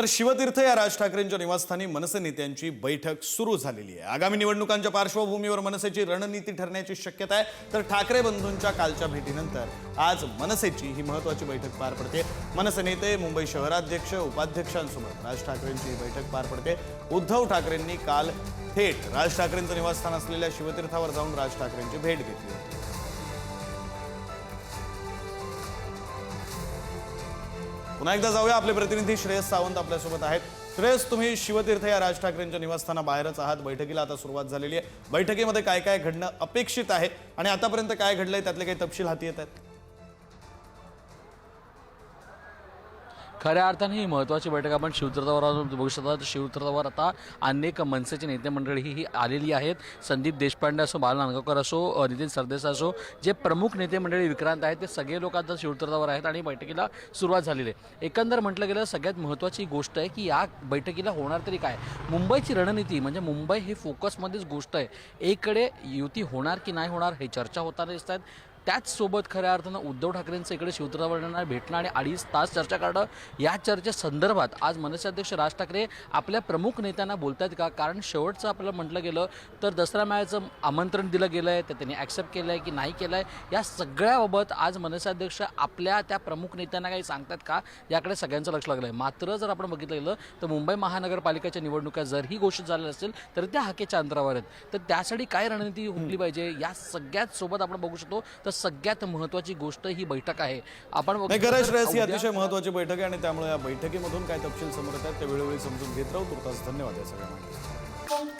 तर शिवतीर्थ या राज ठाकरेंच्या निवासस्थानी मनसे नेत्यांची बैठक सुरू झालेली आहे. आगामी निवडणुकांच्या पार्श्वभूमीवर मनसेची रणनीती ठरण्याची शक्यता आहे. तर ठाकरे बंधूंच्या कालच्या भेटीनंतर आज मनसेची ही महत्वाची बैठक पार पडते. मनसे नेते मुंबई शहराध्यक्ष उपाध्यक्षांसोबत राज ठाकरेंची ही बैठक पार पडते. उद्धव ठाकरेंनी काल थेट राज ठाकरेंचं निवासस्थान असलेल्या शिवतीर्थावर जाऊन राज ठाकरेंची भेट घेतली होती. पुन्हा एकदा जाऊया. आपले प्रतिनिधी श्रेयस सावंत आपल्यासोबत आहेत. श्रेयस तुम्ही शिवतीर्थ या राज ठाकरेंच्या निवासस्थानाबाहेरच आहात. बैठकीला आता सुरुवात झालेली आहे. बैठकीमध्ये काय काय घडणं अपेक्षित आहे? आणि आतापर्यंत काय घडलंय? त्यातले काही तपशील हाती येत आहेत. खऱ्या अर्थाने ही महत्त्वाची बैठक आपण शिवतीर्थावर बघू शकता. तर शिवतीर्थावर आता अनेक मनसेचे नेते मंडळी ही आलेली आहेत. संदीप देशपांडे असो बाल नांदगावकर असो नितीन सरदेसाई असो जे प्रमुख नेते मंडळी विक्रांत आहेत ते सगळे लोक आता शिवतीर्थावर आहेत आणि बैठकीला सुरुवात झालेली आहे. एकंदर म्हटलं गेलं सगळ्यात महत्त्वाची गोष्ट आहे की या बैठकीला होणार तरी काय? मुंबईची रणनीती म्हणजे मुंबई ही फोकसमध्येच गोष्ट आहे. एककडे युती होणार की नाही होणार हे चर्चा होताना दिसत आहेत त्याचसोबत खऱ्या अर्थानं उद्धव ठाकरेंचं इकडे शिवतरावरणांना भेटणं आणि अडीच तास चर्चा करणं या चर्चेसंदर्भात आज मनसे अध्यक्ष राज ठाकरे आपल्या प्रमुख नेत्यांना बोलत आहेत का? कारण शेवटचं आपल्याला म्हटलं गेलं तर दसरा मेळ्याचं आमंत्रण दिलं गेलं आहे तर त्यांनी ॲक्सेप्ट केलं आहे की नाही केलं आहे या सगळ्याबाबत आज मनसे अध्यक्ष आपल्या त्या प्रमुख नेत्यांना काही सांगतात का? याकडे सगळ्यांचं लक्ष लागलं आहे मात्र जर आपण बघितलं गेलं तर मुंबई महानगरपालिकेच्या निवडणुका जरही घोषित झालेल्या असतील तर त्या हाकेच्या अंतरावर आहेत. तर त्यासाठी काय रणनीती हुकली पाहिजे? या सगळ्यात सोबत आपण बघू शकतो. तर सगळ्यात महत्त्वाची गोष्ट ही बैठक आहे आपण शकतो श्रेयस ही अतिशय महत्वाची बैठक आहे आणि त्यामुळे या बैठकीमधून काय तपशील समोर येतात ते वेळोवेळी समजून घेत राहू तुर्तास धन्यवाद या सगळ्या माहितीसाठी.